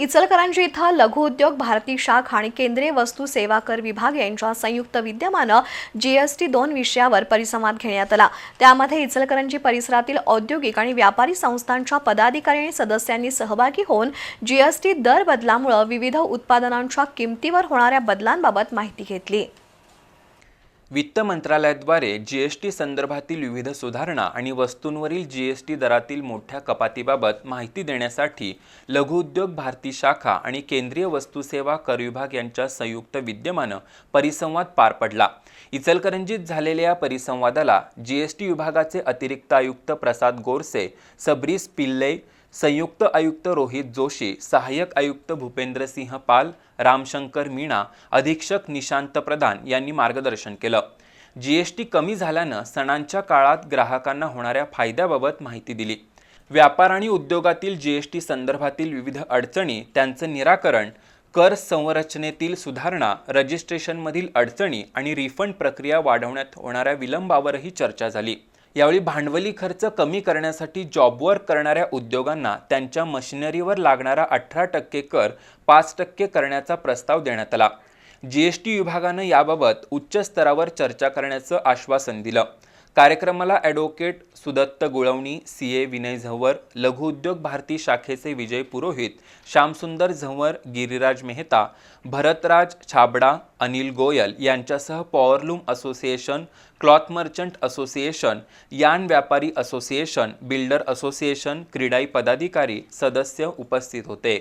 इचलकरंजी इथं लघुउद्योग भारती शाख आणि केंद्रीय वस्तू सेवा कर विभाग यांच्या संयुक्त विद्यमानं जीएसटी दोन विषयावर परिसंवाद घेण्यात आला. त्यामध्ये इचलकरंजी परिसरातील औद्योगिक आणि व्यापारी संस्थांच्या पदाधिकारी आणि सदस्यांनी सहभागी होऊन जीएसटी दर बदलामुळे विविध उत्पादनांच्या किमतीवर होणाऱ्या बदलांबाबत माहिती घेतली. वित्त मंत्रालयाद्वारे जी एस टी संदर्भातील विविध सुधारणा आणि वस्तूंवरील जी एस टी दरातील मोठ्या कपातीबाबत माहिती देण्यासाठी लघुउद्योग भारती शाखा आणि केंद्रीय वस्तूसेवा कर विभाग यांच्या संयुक्त विद्यमानं परिसंवाद पार पडला. इचलकरंजीत झालेल्या या परिसंवादाला जी एस टी विभागाचे अतिरिक्त आयुक्त प्रसाद गोरसे सबरीस पिल्ले संयुक्त आयुक्त रोहित जोशी सहाय्यक आयुक्त भूपेंद्रसिंह पाल रामशंकर मीणा अधीक्षक निशांत प्रधान यांनी मार्गदर्शन केलं. जी एश टी कमी झाल्यानं सणांच्या काळात ग्राहकांना होणाऱ्या फायद्याबाबत माहिती दिली. व्यापार आणि उद्योगातील जी एश टी संदर्भातील विविध अडचणी त्यांचं निराकरण कर संरचनेतील सुधारणा रजिस्ट्रेशनमधील अडचणी आणि रिफंड प्रक्रिया वाढवण्यात होणाऱ्या विलंबावरही चर्चा झाली. यावेळी भांडवली खर्च कमी करण्यासाठी जॉबवर करणाऱ्या उद्योगांना त्यांच्या मशिनरीवर लागणारा अठरा टक्के कर पाच टक्के करण्याचा प्रस्ताव देण्यात आला. जीएसटी विभागानं याबाबत उच्च स्तरावर चर्चा करण्याचं आश्वासन दिलं. कार्यक्रमाला advocate Sudatta Gulvani C A Vinay Zanwar Laghu Udyog Bharati शाखेचे विजय पुरोहित श्यामसुंदर झंवर गिरिराज मेहता भरतराज छाबडा अनिल गोयल यांच्यासह powerloom association cloth merchant association यान व्यापारी असोसिएशन बिल्डर असोसिएशन क्रीडाई पदाधिकारी सदस्य उपस्थित होते.